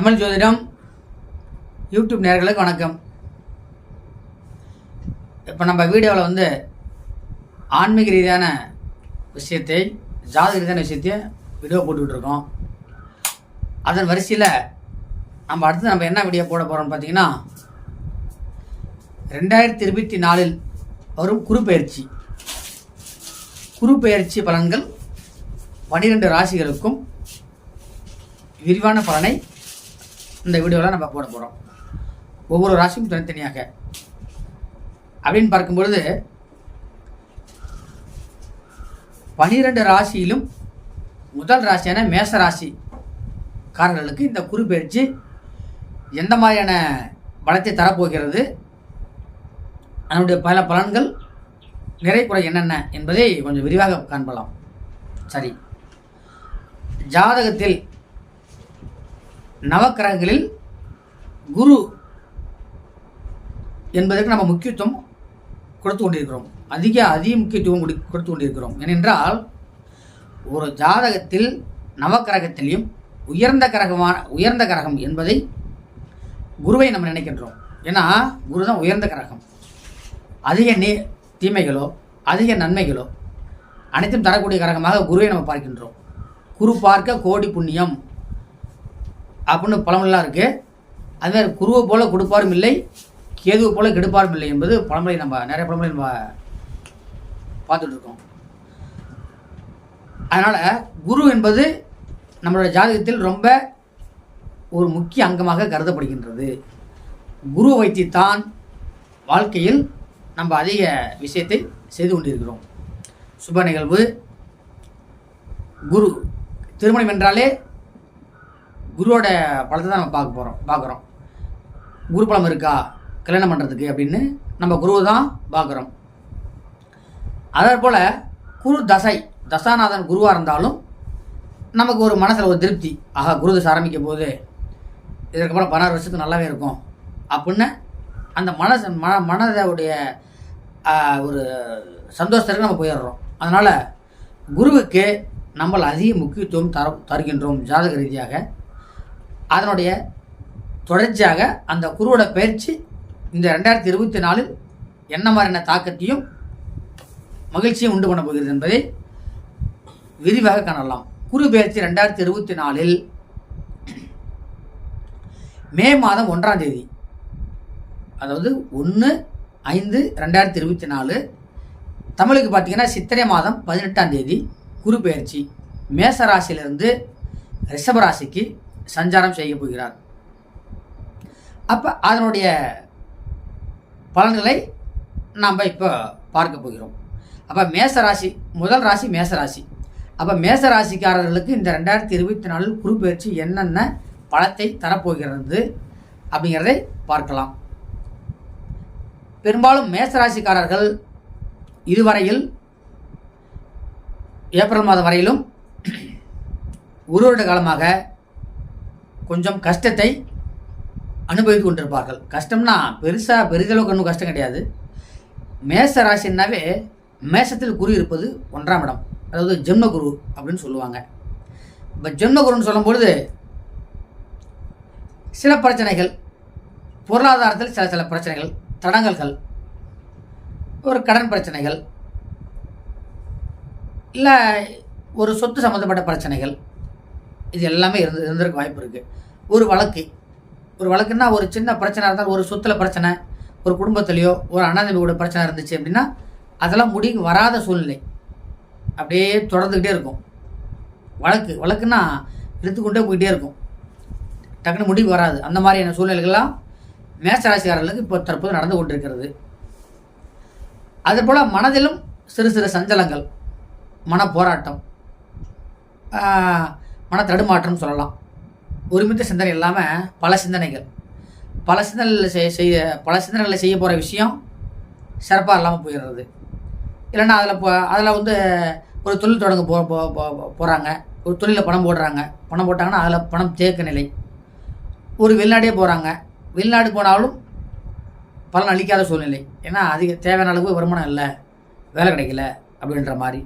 தமிழ் ஜோதிடம் யூடியூப் நேர்களுக்கு வணக்கம். இப்போ நம்ம வீடியோவில் வந்து ஆன்மீக ரீதியான விஷயத்தை ஜாதக ரீதியான விஷயத்தை வீடியோ போட்டுக்கிட்டு இருக்கோம் அதன் வரிசையில் நம்ம அடுத்து நம்ம என்ன வீடியோ போட போகிறோம்னு பார்த்தீங்கன்னா ரெண்டாயிரத்தி இருபத்தி நாலில் வரும் குறுப்பெயர்ச்சி. குறுப்பெயர்ச்சி பலன்கள் பனிரெண்டு ராசிகளுக்கும் விரிவான பலனை இந்த வீடியோவில் நம்ம போட போகிறோம் ஒவ்வொரு ராசியும் தனித்தனியாக. அப்படின்னு பார்க்கும்பொழுது பனிரெண்டு ராசியிலும் முதல் ராசியான மேச ராசி காரர்களுக்கு இந்த குரு பயிற்சி எந்த மாதிரியான பலத்தை தரப்போகிறது அதனுடைய பல பலன்கள் நிறை குறை என்னென்ன என்பதை கொஞ்சம் விரிவாக காண்பலாம். சரி. ஜாதகத்தில் நவக்கிரகங்களில் குரு என்பதற்கு நம்ம முக்கியத்துவம் கொடுத்து கொண்டிருக்கிறோம். அதிக அதிக முக்கியத்துவம் கொடு- கொடுத்து கொண்டிருக்கிறோம். ஏனென்றால் ஒரு ஜாதகத்தில் நவக்கிரகத்திலையும் உயர்ந்த கிரகமான உயர்ந்த கிரகம் என்பதை குருவை நம்ம நினைக்கின்றோம். ஏன்னா குரு தான் உயர்ந்த கிரகம். அதிக நீ தீமைகளோ அதிக நன்மைகளோ அனைத்தும் தரக்கூடிய கிரகமாக குருவை நம்ம பார்க்கின்றோம். குரு பார்க்க கோடி புண்ணியம். அப்படின்னு பழமொழிலாம் இருக்குது அதுமாதிரி குருவை போல் கொடுப்பாரும் இல்லை கேதுவை போல கெடுப்பாரும் இல்லை என்பது பழமொழி நம்ம நிறைய பழமொழி நம்ம பார்த்துட்டு இருக்கோம். அதனால் குரு என்பது நம்மளோட ஜாதகத்தில் ரொம்ப ஒரு முக்கிய அங்கமாக கருதப்படுகின்றது. குரு வைத்துத்தான் வாழ்க்கையில் நம்ம அதிக விஷயத்தை செய்து கொண்டிருக்கிறோம். சுப நிகழ்வு குரு திருமணம் என்றாலே குருவோட பலத்தை தான் நம்ம பார்க்க போகிறோம் பார்க்குறோம். குரு பலம் இருக்கா? கல்யாணம் பண்ணுறதுக்கு அப்படின்னு நம்ம குருவை தான் பார்க்குறோம். அதே போல் குரு தசை தசாநாதன் குருவாக இருந்தாலும் நமக்கு ஒரு மனசில் ஒரு திருப்தி. ஆகா குரு தசை ஆரம்பிக்க போது இதற்கப்புறம் பதினாறு வருஷத்துக்கு நல்லாவே இருக்கும் அப்படின்னு அந்த மனசு மன மனதோடைய ஒரு சந்தோஷத்திற்கு நம்ம போயிடுறோம். அதனால் குருவுக்கு நம்ம அதிக முக்கியத்துவம் தர தருகின்றோம் ஜாதக ரீதியாக. அதனுடைய தொடர்ச்சியாக அந்த குருவோட பயிற்சி இந்த ரெண்டாயிரத்தி இருபத்தி நாலில் என்ன மாதிரியான தாக்கத்தையும் மகிழ்ச்சியும் உண்டு பண்ண போகிறது என்பதை விரிவாக காணலாம். குரு பயிற்சி ரெண்டாயிரத்தி இருபத்தி நாலில் மே மாதம் ஒன்றாம் தேதி அதாவது ஒன்று ஐந்து ரெண்டாயிரத்தி இருபத்தி நாலு தமிழுக்கு பார்த்தீங்கன்னா சித்திரை மாதம் பதினெட்டாம் தேதி குரு பெயர்ச்சி மேச ராசியிலிருந்து சஞ்சாரம் செய்ய போகிறார். அப்போ அதனுடைய பலன்களை நாம் இப்போ பார்க்க போகிறோம். அப்போ மேச ராசி முதல் ராசி மேச ராசி அப்போ மேச ராசிக்காரர்களுக்கு இந்த ரெண்டாயிரத்தி இருபத்தி நாலில் குரு என்னென்ன பலத்தை தரப்போகிறது அப்படிங்கிறதை பார்க்கலாம். பெரும்பாலும் மேசராசிக்காரர்கள் இதுவரையில் ஏப்ரல் மாதம் வரையிலும் ஒரு வருட காலமாக கொஞ்சம் கஷ்டத்தை அனுபவித்து கொண்டிருப்பார்கள். கஷ்டம்னா பெருசாக பெரிதளவுக்கு ஒன்றும் கஷ்டம் கிடையாது. மேச ராசின்னாவே மேசத்தில் குரு இருப்பது ஒன்றாம் இடம். அதாவது ஜென்ம குரு அப்படின்னு சொல்லுவாங்க. இப்போ ஜென்மகுருன்னு சொல்லும்பொழுது சில பிரச்சனைகள் பொருளாதாரத்தில் சில சில பிரச்சனைகள் தடங்கல்கள் ஒரு கடன் பிரச்சனைகள் இல்லை ஒரு சொத்து சம்மந்தப்பட்ட பிரச்சனைகள் இது எல்லாமே இருந்து இருந்திருக்க வாய்ப்பு இருக்குது ஒரு வழக்கு. ஒரு வழக்குன்னா ஒரு சின்ன பிரச்சனை இருந்தால் ஒரு சொத்தில் பிரச்சனை ஒரு குடும்பத்துலேயோ ஒரு அண்ணாதம்பியோட பிரச்சனை இருந்துச்சு அப்படின்னா அதெல்லாம் முடி வராத சூழ்நிலை. அப்படியே தொடர்ந்துக்கிட்டே இருக்கும். வழக்கு. வழக்குன்னா இழுத்துக்கொண்டே போயிட்டே இருக்கும். டக்குன்னு முடிவு வராது. அந்த மாதிரியான சூழ்நிலைகள்லாம் மேசராசிக்காரர்களுக்கு இப்போ தற்போது நடந்து கொண்டிருக்கிறது. அதுபோல் மனதிலும் சிறு சிறு சஞ்சலங்கள். மன போராட்டம் மன தடுமாற்றம் சொல்லலாம். ஒருமித்த சிந்தனை இல்லாமல் பல சிந்தனைகள். பல சிந்தனைகளில் செய்ய செய்ய பல சிந்தனைகளில் செய்ய போகிற விஷயம் சிறப்பாக இல்லாமல் போயிடுறது. இல்லைன்னா அதில் போ அதில் வந்து ஒரு தொழில் தொடங்க போ போகிறாங்க ஒரு தொழிலில் பணம் போடுறாங்க. பணம் போட்டாங்கன்னா அதில் பணம் தேக்க நிலை. ஒரு வெளிநாடே போகிறாங்க வெளிநாடு போனாலும் பலன் அளிக்காத சூழ்நிலை. ஏன்னா அதிக தேவையான அளவு வருமானம் இல்லை. வேலை கிடைக்கல அப்படின்ற மாதிரி.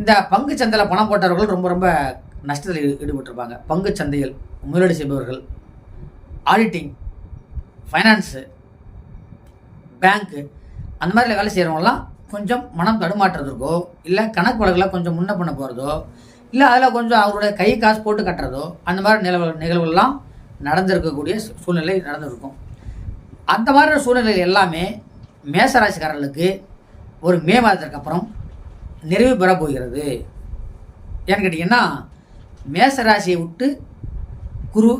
இந்த பங்கு சந்தையில் பணம் போட்டவர்கள் ரொம்ப ரொம்ப நஷ்டத்தில் ஈடு- ஈடுபட்டிருப்பாங்க. பங்கு சந்தையில் முதலீடு செய்பவர்கள் ஆடிட்டிங் ஃபைனான்ஸு பேங்க்கு அந்த மாதிரி வேலை செய்கிறவங்களாம் கொஞ்சம் மனம் தடுமாற்றுறதுக்கோ இல்லை கணக்கு வழக்கில் கொஞ்சம் முன்ன பண்ண போகிறதோ இல்லை அதில் கொஞ்சம் அவருடைய கை காசு போட்டு கட்டுறதோ அந்த மாதிரி நிலவு நிகழ்வுகள்லாம் நடந்திருக்கக்கூடிய சூழ்நிலை நடந்திருக்கும். அந்த மாதிரி சூழ்நிலை எல்லாமே மேசராசிக்காரர்களுக்கு ஒரு மே மாதத்திற்கு அப்புறம் நிறைவு பெற போகிறது. ஏன்னு கேட்டிங்கன்னா மேசராசியை விட்டு குரு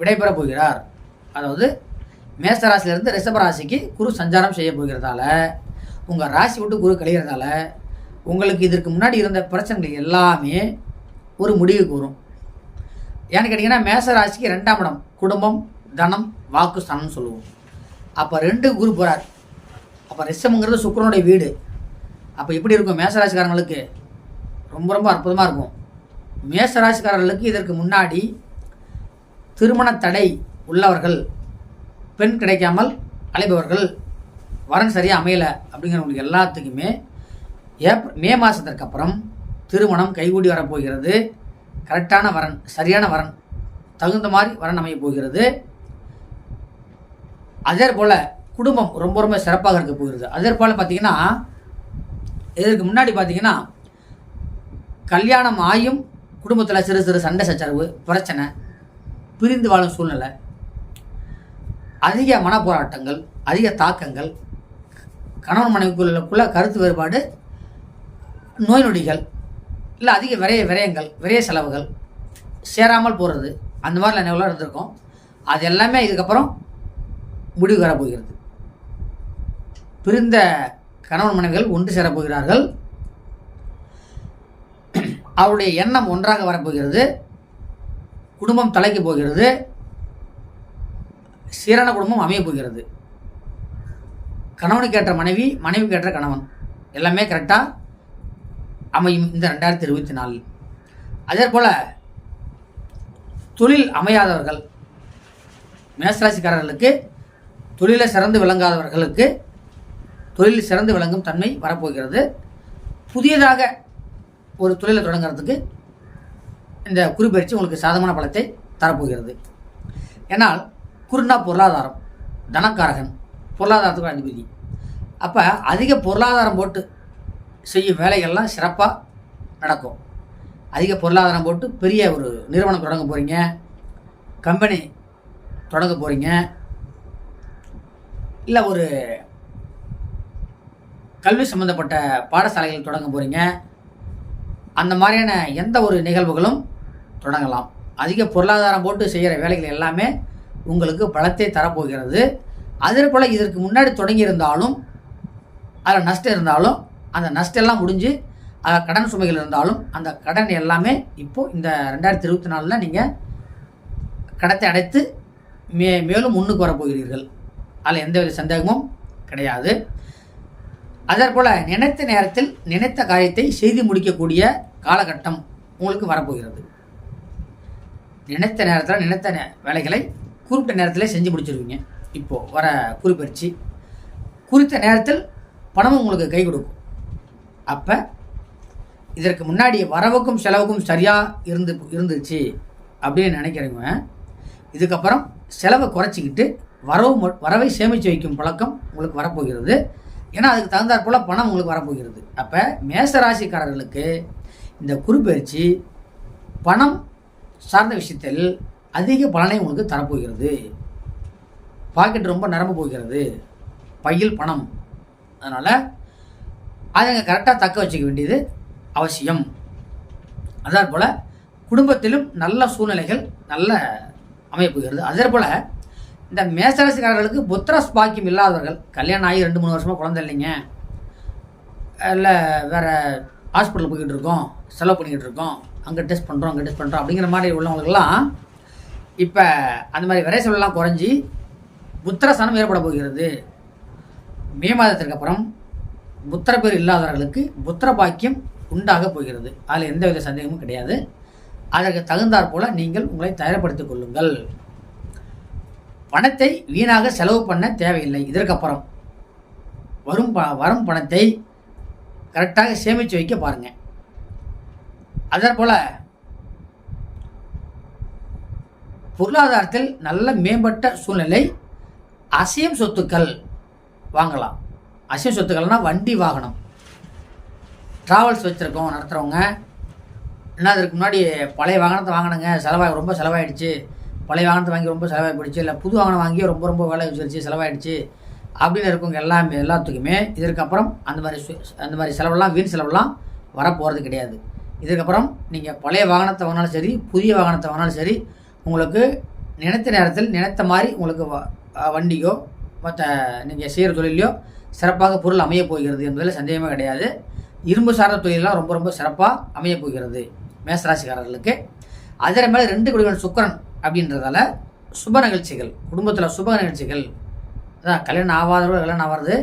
விடைபெற போகிறார். அதாவது மேசராசிலிருந்து ரிஷபராசிக்கு குரு சஞ்சாரம் செய்ய போகிறதால உங்கள் ராசி விட்டு குரு கழிகிறதால உங்களுக்கு இதற்கு முன்னாடி இருந்த பிரச்சனைகள் எல்லாமே ஒரு முடிவுக்கு வரும் ஏன்னு கேட்டிங்கன்னா மேச ராசிக்கு ரெண்டாம் இடம் குடும்பம் தனம் வாக்கு ஸ்தானம்னு சொல்லுவோம். அப்போ ரெண்டு குரு போகிறார் அப்போ ரிஷபங்கிறது சுக்கரனுடைய வீடு. அப்போ எப்படி இருக்கும் மேசராசிக்காரங்களுக்கு? ரொம்ப ரொம்ப அற்புதமாக இருக்கும். மேசராசிக்காரர்களுக்கு இதற்கு முன்னாடி திருமண தடை உள்ளவர்கள் பெண் கிடைக்காமல் அலைபவர்கள் வரன் சரியாக அமையலை அப்படிங்கிறவங்களுக்கு எல்லாத்துக்குமே ஏப்ரல் மே மாதத்திற்கு அப்புறம் திருமணம் கைகூடி வரப்போகிறது. கரெக்டான வரன் சரியான வரன் தகுந்த மாதிரி வரன் அமைய போகிறது. அதே போல் குடும்பம் ரொம்ப ரொம்ப சிறப்பாக இருக்க போகிறது. அதே போல் பார்த்திங்கன்னா இதற்கு முன்னாடி பார்த்திங்கன்னா கல்யாணம் ஆயும் குடும்பத்தில் சிறு சிறு சண்டை சச்சரவு பிரச்சனை பிரிந்து வாழும் சூழ்நிலை அதிக மனப்போராட்டங்கள் அதிக தாக்கங்கள் கணவன் மனைவிக்குள்ளுக்குள்ள கருத்து வேறுபாடு நோய் நொடிகள் இல்லை அதிக விரைய விரயங்கள் விரைய செலவுகள் சேராமல் போகிறது அந்த மாதிரி நினைவுலாம் இருந்திருக்கும் அது எல்லாமே இதுக்கப்புறம் முடிவு வரப்போகிறது. பிரிந்த கணவன் மனைவிகள் ஒன்று சேரப்போகிறார்கள். அவருடைய எண்ணம் ஒன்றாக வரப்போகிறது. குடும்பம் தலைக்கு போகிறது. சீரான குடும்பம் அமைய போகிறது. கணவனுக்கு ஏற்ற மனைவி மனைவிக்கு ஏற்ற கணவன். எல்லாமே கரெக்டாக அமையும் இந்த ரெண்டாயிரத்தி இருபத்தி நாலில். அதே போல் தொழில் அமையாதவர்கள் மேசராசிக்காரர்களுக்கு தொழிலை சிறந்து விளங்காதவர்களுக்கு தொழில் சிறந்து விளங்கும் தன்மை வரப்போகிறது. புதியதாக ஒரு தொழிலை தொடங்குறதுக்கு இந்த குறிப்பயிற்சி உங்களுக்கு சாதகமான பலத்தை தரப்போகிறது. ஏன்னால் குருனா பொருளாதாரம். தனக்காரகன். பொருளாதாரத்துக்கு அதிபதி அப்போ அதிக பொருளாதாரம் போட்டு செய்யும் வேலைகள்லாம் சிறப்பாக நடக்கும். அதிக பொருளாதாரம் போட்டு பெரிய ஒரு நிறுவனம் தொடங்க போகிறீங்க கம்பெனி தொடங்க போகிறீங்க இல்லை ஒரு கல்வி சம்மந்தப்பட்ட பாடசாலைகள் தொடங்க போகிறீங்க அந்த மாதிரியான எந்த ஒரு நிகழ்வுகளும் தொடங்கலாம். அதிக பொருளாதாரம் போட்டு செய்கிற வேலைகள் எல்லாமே உங்களுக்கு பலத்தை தரப்போகிறது. அதே போல் இதற்கு முன்னாடி தொடங்கியிருந்தாலும் அதில் நஷ்டம் இருந்தாலும் அந்த நஷ்டம் எல்லாம் முடிஞ்சு அதில் கடன் சுமைகள் இருந்தாலும் அந்த கடன் எல்லாமே இப்போது இந்த ரெண்டாயிரத்தி இருபத்தி நாலில் நீங்கள் கடத்தை அடைத்து மே மேலும் முன்னுக்கு வரப்போகிறீர்கள் அதில் எந்தவித சந்தேகமும் கிடையாது. அதே போல் நினைத்த நேரத்தில் நினைத்த காரியத்தை செய்து முடிக்கக்கூடிய காலகட்டம் உங்களுக்கு வரப்போகிறது. நினைத்த நேரத்தில் நினைத்த நே- வேலைகளை குறிப்பிட்ட நேரத்தில் செஞ்சு முடிச்சிருவீங்க. இப்போது வர குறிப்பறிச்சு குறித்த நேரத்தில் பணமும் உங்களுக்கு கை கொடுக்கும். அப்போ இதற்கு முன்னாடி வரவுக்கும் செலவுக்கும் சரியாக இருந்து இருந்துச்சு அப்படின்னு நினைக்கிறவங்க இதுக்கப்புறம் செலவை குறைச்சிக்கிட்டு வரவு வரவை சேமித்து வைக்கும் பழக்கம் உங்களுக்கு வரப்போகிறது. ஏன்னா அதுக்கு தகுந்தாற்போல் பணம் உங்களுக்கு வரப்போகிறது. அப்போ மேசராசிக்காரர்களுக்கு இந்த குறிப்பெயர்ச்சி பணம் சார்ந்த விஷயத்தில் அதிக பலனை உங்களுக்கு தரப்போகிறது. பாக்கெட் ரொம்ப நிரம்ப போகிறது. பையில் பணம். அதனால் அதை கரெக்டாக தக்க வச்சுக்க வேண்டியது அவசியம். அதே போல் குடும்பத்திலும் நல்ல சூழ்நிலைகள் நல்ல அமையப்போகிறது அதே போல் இந்த மேசராசிக்காரர்களுக்கு புத்திரஸ் பாக்கியம் இல்லாதவர்கள் கல்யாணம் ஆகி ரெண்டு மூணு வருஷமாக குழந்தை இல்லைங்க. இல்லை வேறு ஹாஸ்பிட்டல் போய்கிட்டு இருக்கோம் செலவு பண்ணிக்கிட்டு இருக்கோம் அங்கே டெஸ்ட் பண்ணுறோம் அங்கே டெஸ்ட் பண்ணுறோம் அப்படிங்கிற மாதிரி உள்ளவங்களுக்கெல்லாம் இப்போ அந்த மாதிரி விரை செலவெல்லாம் குறைஞ்சி புத்திரசனம் ஏற்பட போகிறது. மே மாதத்திற்கு அப்புறம் புத்திர பேர் இல்லாதவர்களுக்கு புத்திர பாக்கியம் உண்டாக போகிறது. அதில் எந்தவித சந்தேகமும் கிடையாது. அதற்கு தகுந்தாற் போல் நீங்கள் உங்களை தயார்படுத்திக் கொள்ளுங்கள். பணத்தை வீணாக செலவு பண்ண தேவையில்லை. இதற்கப்புறம் வரும் ப வரும் பணத்தை கரெக்டாக சேமித்து வைக்க பாருங்கள் அதே போல் பொருளாதாரத்தில் நல்ல மேம்பட்ட சூழ்நிலை அசையும் சொத்துக்கள் வாங்கலாம். அசையும் சொத்துக்கள்னால் வண்டி வாகனம். ட்ராவல்ஸ் வச்சுருக்கோம் நடத்துகிறவங்க என்ன அதற்கு முன்னாடி பழைய வாகனத்தை வாங்கினுங்க. செலவாக ரொம்ப செலவாயிடுச்சு. பழைய வாகனத்தை வாங்கி ரொம்ப செலவாகி போயிடுச்சு. இல்லை புது வாகனம் வாங்கி ரொம்ப ரொம்ப வேலை வச்சிருச்சு செலவாயிடுச்சு. அப்படின்னு இருக்கவங்க எல்லாமே எல்லாத்துக்குமே இதற்கப்புறம் அந்த மாதிரி சு- அந்த மாதிரி செலவெல்லாம் வீண் செலவெல்லாம் வரப்போகிறது கிடையாது. இதுக்கப்புறம் நீங்கள் பழைய வாகனத்தை வாங்கினாலும் சரி புதிய வாகனத்தை வாங்கினாலும் சரி உங்களுக்கு நினைத்த நேரத்தில் நினைத்த மாதிரி உங்களுக்கு வ- வண்டியோ மற்ற நீங்கள் செய்கிற தொழிலையோ சிறப்பாக பொருள் அமையப் போகிறது என்பதில் சந்தேகமே கிடையாது. இரும்பு சார்ந்த தொழிலெலாம் ரொம்ப ரொம்ப சிறப்பாக அமையப் போகிறது மேசராசிக்காரர்களுக்கு. அதே மாதிரி ரெண்டு குடிகள் சுக்கிரன் அப்படின்றதால சுப நிகழ்ச்சிகள் குடும்பத்தில் சுப நிகழ்ச்சிகள் அதான் கல்யாணம் ஆகாதவர்கள் கல்யாணம் ஆகிறது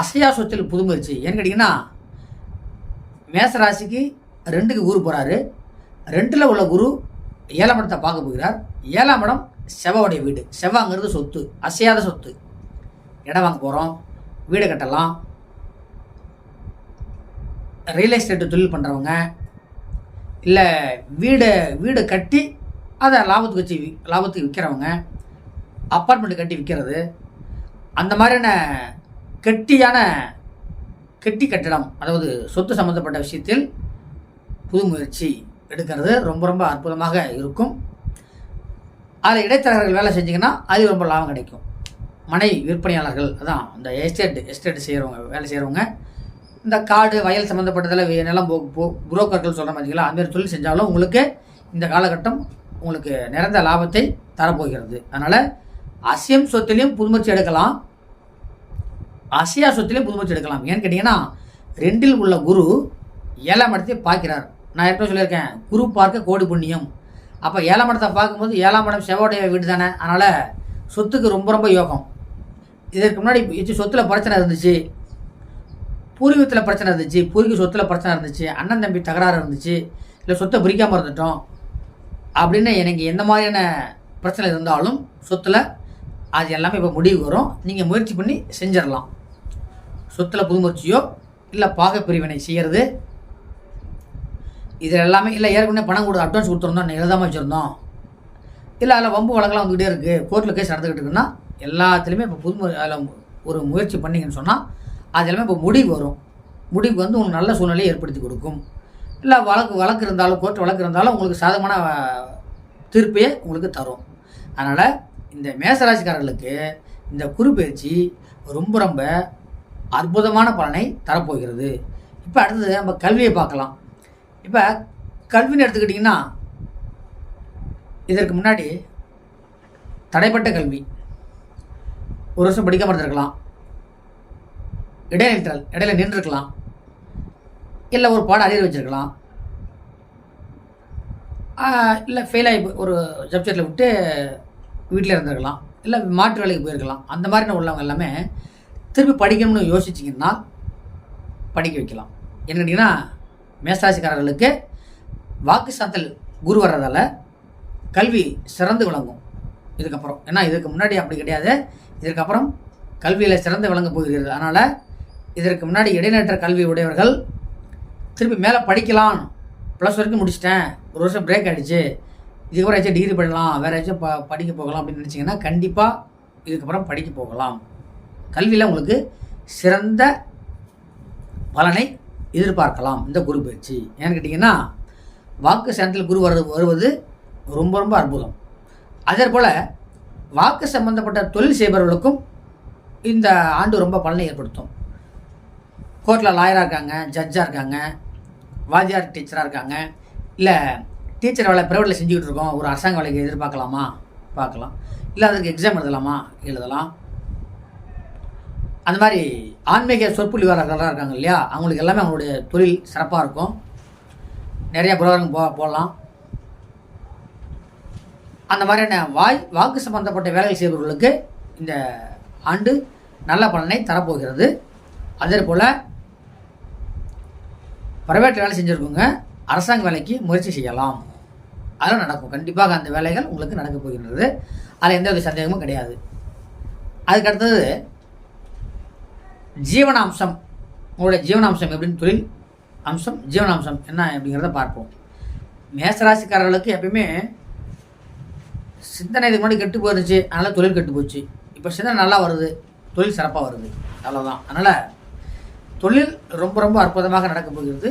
அசையா சொத்தில் புது முயற்சி ஏன்னு கேட்டிங்கன்னா மேசராசிக்கு ரெண்டுக்கு குரு போகிறாரு ரெண்டில் உள்ள குரு ஏழாம் இடத்தை பார்க்க போகிறார். ஏழாம் இடம் செவ்வாவுடைய வீடு. செவ்வாங்கிறது சொத்து. அசையாத சொத்து. இடம் வாங்க போகிறோம் வீடு கட்டலாம். ரியல் எஸ்டேட் தொழில் பண்ணுறவங்க இல்லை வீடு வீடு கட்டி அதை லாபத்துக்கு வச்சு லாபத்துக்கு விற்கிறவங்க அப்பார்ட்மெண்ட் கட்டி விற்கிறது அந்த மாதிரியான கெட்டியான கெட்டி கட்டிடம் அதாவது சொத்து சம்மந்தப்பட்ட விஷயத்தில் புது முயற்சி எடுக்கிறது. ரொம்ப ரொம்ப அற்புதமாக இருக்கும். அதில் இடைத்தரகர்கள் வேலை செஞ்சிங்கன்னா அது ரொம்ப லாபம் கிடைக்கும். மனை விற்பனையாளர்கள் அதான் இந்த எஸ்டேட் எஸ்டேட் செய்கிறவங்க வேலை செய்கிறவங்க இந்த காடு வயல் சம்மந்தப்பட்டதில் நிலம் போ போ புரோக்கர்கள் சொல்கிற மாதிரிங்களா அதுமாரி தொழில் செஞ்சாலும் உங்களுக்கு இந்த காலகட்டம் உங்களுக்கு நிறந்த லாபத்தை தரப்போகிறது. அதனால் அசியம் சொத்திலையும் புதுமூச்சு எடுக்கலாம். அசையா சொத்திலையும் புதுமூச்சு எடுக்கலாம். ஏன்னு கேட்டிங்கன்னா ரெண்டில் உள்ள குரு ஏழாம் இடத்தை பார்க்கிறார். நான் ஏற்கனவே சொல்லியிருக்கேன் குரு பார்க்க கோடி புண்ணியம். அப்போ ஏழாம் இடத்தை பார்க்கும்போது ஏழாம் இடம் செவ்வாடைய வீடு தானே? அதனால் சொத்துக்கு ரொம்ப ரொம்ப யோகம். இதற்கு முன்னாடி இது சொத்துல பிரச்சனை இருந்துச்சு. பூர்வீகத்தில் பிரச்சனை இருந்துச்சு. பூர்வீக சொத்துல பிரச்சனை இருந்துச்சு. அண்ணன் தம்பி தகராறு இருந்துச்சு. இல்லை சொத்தை பிரிக்காமல் இருந்துட்டோம். அப்படின்னு எனக்கு எந்த மாதிரியான பிரச்சனை இருந்தாலும் சொத்தில் அது எல்லாமே இப்போ முடிவு வரும். நீங்கள் முயற்சி பண்ணி செஞ்சிடலாம். சொத்தில் புது முயற்சியோ இல்லை பாக பிரிவினை செய்கிறது இதில் எல்லாமே இல்லை ஏற்கனவே பணம் கொடுத்து அட்வான்ஸ் கொடுத்துருந்தோம் எழுதாமல் வச்சுருந்தோம். இல்லை அதில் வம்பு வழக்கெல்லாம் வந்துக்கிட்டே இருக்குது கோர்ட்டில் கேஸ் நடந்துக்கிட்டு இருக்குன்னா எல்லாத்துலேயுமே இப்போ புது அதில் ஒரு முயற்சி பண்ணிங்கன்னு சொன்னால் அது எல்லாமே இப்போ முடிவு வரும். முடிவு வந்து உங்களுக்கு நல்ல சூழ்நிலையை ஏற்படுத்தி கொடுக்கும். இல்லை வழக்கு வழக்கு இருந்தாலும் கோர்ட் வழக்கு இருந்தாலும் உங்களுக்கு சாதகமான தீர்ப்பையே உங்களுக்கு தரும். அதனால் இந்த மேசராசிக்காரர்களுக்கு இந்த குறுப்பெயர்ச்சி ரொம்ப ரொம்ப அற்புதமான பலனை தரப்போகிறது. இப்போ அடுத்தது நம்ம கல்வியை பார்க்கலாம். இப்போ கல்வின்னு எடுத்துக்கிட்டிங்கன்னா இதற்கு முன்னாடி தடைப்பட்ட கல்வி. ஒரு வருஷம் படிக்காமல் இருந்திருக்கலாம். இடைநிற்றல் இடையில நின்றுருக்கலாம். இல்லை ஒரு பாடம் அறிய வச்சிருக்கலாம். இல்லை ஃபெயில் ஆகி போய் ஒரு சப்ஜெக்டில் விட்டு வீட்டில் இருந்திருக்கலாம். இல்லை மாற்று வேலைக்கு போயிருக்கலாம். அந்த மாதிரின உள்ளவங்க எல்லாமே திருப்பி படிக்கணும்னு யோசிச்சிங்கன்னா படிக்க வைக்கலாம். என்ன கேட்டிங்கன்னா மேசராசிக்காரர்களுக்கு வாக்கு சாத்தல் குரு வர்றதால கல்வி சிறந்து விளங்கும். இதுக்கப்புறம். ஏன்னா இதுக்கு முன்னாடி அப்படி கிடையாது. இதுக்கப்புறம் கல்வியில் சிறந்து விளங்க போகிறது. அதனால் இதற்கு முன்னாடி இடைநிற்ற கல்வி உடையவர்கள் திருப்பி மேலே படிக்கலாம். ப்ளஸ் வரைக்கும் முடிச்சிட்டேன். ஒரு வருஷம் பிரேக் ஆகிடுச்சு இதுக்கப்புறம் ஏதாச்சும் டிகிரி பண்ணலாம் வேறு ஏதாச்சும் ப படிக்க போகலாம் அப்படின்னு நினச்சிங்கன்னா கண்டிப்பாக இதுக்கப்புறம் படிக்க போகலாம். கல்வியில் உங்களுக்கு சிறந்த பலனை எதிர்பார்க்கலாம். இந்த குரு பயிற்சி. ஏன்னு கேட்டிங்கன்னா வாக்கு சேனத்தில் குரு வருது வருவது ரொம்ப ரொம்ப அற்புதம். அதே போல் வாக்கு சம்பந்தப்பட்ட தொழில் செய்பவர்களுக்கும் இந்த ஆண்டு ரொம்ப பலனை ஏற்படுத்தும். கோர்ட்டில் லாயராக இருக்காங்க ஜட்ஜாக இருக்காங்க வாத்தியார் டீச்சராக இருக்காங்க இல்லை டீச்சர் வேலை ப்ரைவேட்டில் செஞ்சுக்கிட்டு இருக்கோம் ஒரு அரசாங்க வேலைக்கு எதிர்பார்க்கலாமா? பார்க்கலாம். இல்லை அதுக்கு எக்ஸாம் எழுதலாமா? எழுதலாம். அந்த மாதிரி ஆன்மீக சொற்பொழிவாளர்களாக இருக்காங்க இல்லையா? அவங்களுக்கு எல்லாமே அவங்களுடைய தொழில் சிறப்பாக இருக்கும். நிறையா புரோகிராம் போ போடலாம். அந்த மாதிரியான வாய் வாக்கு சம்பந்தப்பட்ட வேலைகள் செய்பவர்களுக்கு இந்த ஆண்டு நல்ல பலனை தரப்போகிறது. அதே போல் ப்ரைவேட் வேலை செஞ்சுருக்கோங்க அரசாங்க வேலைக்கு முயற்சி செய்யலாம். அதெல்லாம் நடக்கும். கண்டிப்பாக அந்த வேலைகள் உங்களுக்கு நடக்க போகின்றது. அதில் எந்த ஒரு சந்தேகமும் கிடையாது. அதுக்கு அடுத்தது ஜீவனாம்சம். உங்களுடைய ஜீவனாம்சம் எப்படின்னு தொழில் அம்சம் ஜீவனாம்சம் என்ன அப்படிங்கிறத பார்ப்போம். மேசராசிக்காரர்களுக்கு எப்பயுமே சிந்தனை இதுக்கு முன்னாடி கெட்டு போயிருந்துச்சு அதனால் தொழில் கெட்டு போச்சு. இப்போ சிந்தனை நல்லா வருது. தொழில் சிறப்பாக வருது. அவ்வளோதான் அதனால் தொழில் ரொம்ப ரொம்ப அற்புதமாக நடக்கப் போகிறது.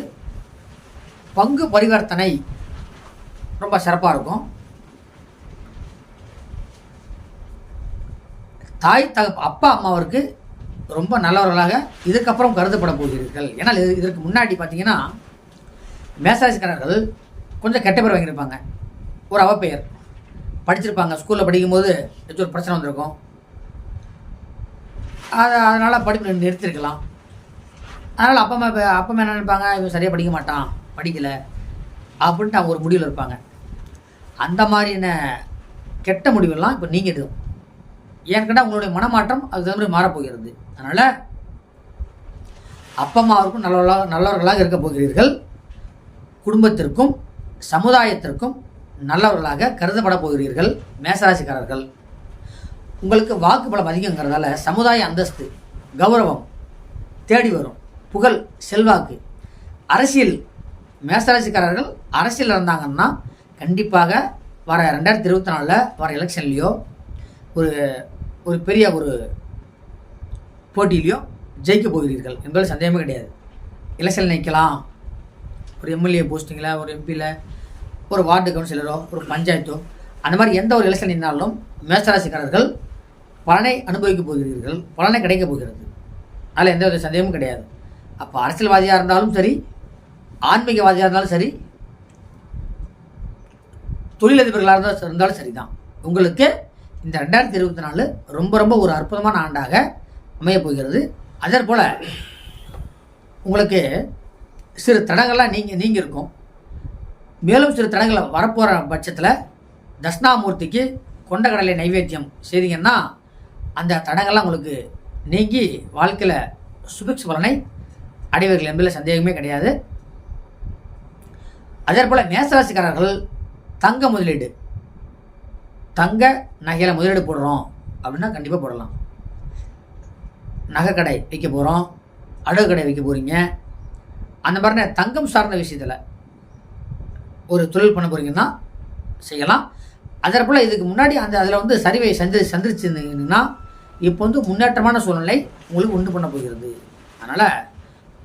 பங்கு பரிவர்த்தனை. ரொம்ப சிறப்பாக இருக்கும். தாய் தக அப்பா அம்மாவிற்கு ரொம்ப நல்லவர்களாக இதுக்கப்புறம் கருதப்பட போகிறீர்கள். ஏன்னா இது- இதற்கு முன்னாடி பார்த்தீங்கன்னா மேசராசிக்காரர்கள் கொஞ்சம் கெட்ட பேர் வாங்கியிருப்பாங்க. ஒரு அவப்பெயர். படிச்சிருப்பாங்க. ஸ்கூலில் படிக்கும்போது ஏதாச்சும் ஒரு பிரச்சனை வந்திருக்கும். அதை அதனால் படிப்பு நிறுத்திருக்கலாம். அதனால் அப்பா அம்மா அப்பா அம்மா என்ன நினைப்பாங்க? இவன் சரியாக படிக்க மாட்டான். படிக்கலை. அப்படின்ட்டு அவங்க ஒரு முடிவில் இருப்பாங்க. அந்த மாதிரியான கெட்ட முடிவெல்லாம் இப்போ நீங்கள் எடுக்கும் ஏற்கனவே உங்களுடைய மனமாற்றம் அது தகுந்த மாதிரி மாறப்போகிறது. அதனால் அப்பா அம்மாவிற்கும் நல்லவர்களாக நல்லவர்களாக இருக்க போகிறீர்கள். குடும்பத்திற்கும் சமுதாயத்திற்கும் நல்லவர்களாக கருதப்பட போகிறீர்கள் மேசராசிக்காரர்கள். உங்களுக்கு வாக்கு பலம் அதிகங்கிறதால சமுதாய அந்தஸ்து கௌரவம் தேடி வரும். புகழ் செல்வாக்கு. அரசியல் மேசராசிக்காரர்கள் அரசியல் இருந்தாங்கன்னா கண்டிப்பாக வர ரெண்டாயிரத்தி இருபத்தி நாலில் வர எலெக்ஷன்லேயோ ஒரு ஒரு பெரிய ஒரு போட்டியிலையோ ஜெயிக்க போகிறீர்கள் என்பது சந்தேகமே கிடையாது. எலெக்ஷன் நிற்கலாம் ஒரு எம்எல்ஏ போஸ்டிங்கில் ஒரு எம்பியில் ஒரு வார்டு கவுன்சிலரோ ஒரு பஞ்சாயத்தோ அந்த மாதிரி எந்த ஒரு எலெக்ஷன் நின்றாலும் மேசராசிக்காரர்கள் பலனை அனுபவிக்க போகிறீர்கள் பலனை கிடைக்கப் போகிறது. அதில் எந்த ஒரு சந்தேகமும் கிடையாது. அப்போ அரசியல்வாதியாக இருந்தாலும் சரி ஆன்மீகவாதியாக இருந்தாலும் சரி தொழிலதிபர்களாக இருந்தாலும் இருந்தாலும் சரிதான். உங்களுக்கு இந்த ரெண்டாயிரத்தி இருபத்தி நாலு ரொம்ப ரொம்ப ஒரு அற்புதமான ஆண்டாக அமையப் போகிறது. அதே போல் உங்களுக்கு சிறு தடங்கள்லாம் நீங்கள் நீங்க இருக்கும் மேலும் சிறு தடங்களை வரப்போகிற பட்சத்தில் தட்சிணாமூர்த்திக்கு கொண்டக்கடலை நைவேத்தியம் செய்தீங்கன்னா அந்த தடங்கள்லாம் உங்களுக்கு நீங்கி வாழ்க்கையில் சுபிக்ஷ பலனை அடைவீர்கள் என்பதில் சந்தேகமே கிடையாது. அதே போல் மேசராசிக்காரர்கள் தங்க முதலீடு. தங்க நகையில் முதலீடு போடுறோம். அப்படின்னா கண்டிப்பாக போடலாம். நகைக்கடை வைக்க போகிறோம் அடகு கடை வைக்க போகிறீங்க அந்த மாதிரி தங்கம் சார்ந்த விஷயத்தில் ஒரு தொழில் பண்ண போகிறீங்கன்னா செய்யலாம். அதே போல் இதுக்கு முன்னாடி அந்த அதில் வந்து சரிவை சந்தி சந்திரிச்சிருந்தீங்கன்னா இப்போ வந்து முன்னேற்றமான சூழ்நிலை உங்களுக்கு உண்டு பண்ண போகிறது. அதனால்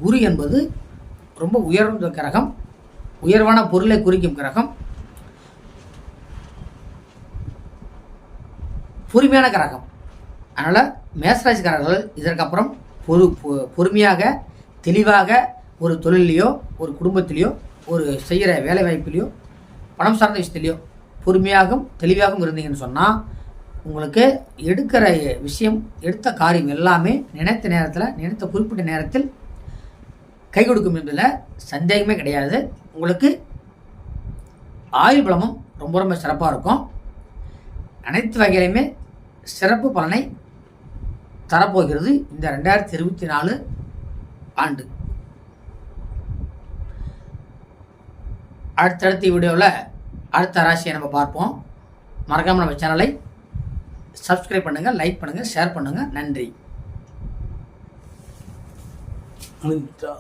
குரு என்பது ரொம்ப உயர்ந்த கிரகம். உயர்வான பொருளை குறிக்கும் கிரகம். பொறுமையான கிரகம் அதனால் மேசராசிக்காரர்கள் இதற்கப்புறம் பொறு பொ- பொறுமையாக தெளிவாக ஒரு தொழிலையோ ஒரு குடும்பத்திலையோ ஒரு செய்கிற வேலை வாய்ப்பிலையோ பணம் சார்ந்த விஷயத்துலையோ பொறுமையாகவும் தெளிவாகவும் இருந்தீங்கன்னு சொன்னால் உங்களுக்கு எடுக்கிற விஷயம் எடுத்த காரியம் எல்லாமே நினைத்த நேரத்தில் நினைத்த குறிப்பிட்ட நேரத்தில் கை கொடுக்கும் என்பதில் சந்தேகமே கிடையாது. உங்களுக்கு ஆயுள் பலமும் ரொம்ப ரொம்ப சிறப்பாக இருக்கும். அனைத்து வகையிலையுமே சிறப்பு பலனை தரப்போகிறது இந்த ரெண்டாயிரத்தி இருபத்தி நாலு ஆண்டு. அடுத்தடுத்த வீடியோவில் அடுத்த ராசியை நம்ம பார்ப்போம். மறக்காமல் நம்ம சேனலை சப்ஸ்கிரைப் பண்ணுங்கள் லைக் பண்ணுங்கள் ஷேர் பண்ணுங்கள் நன்றி. முடிஞ்சா.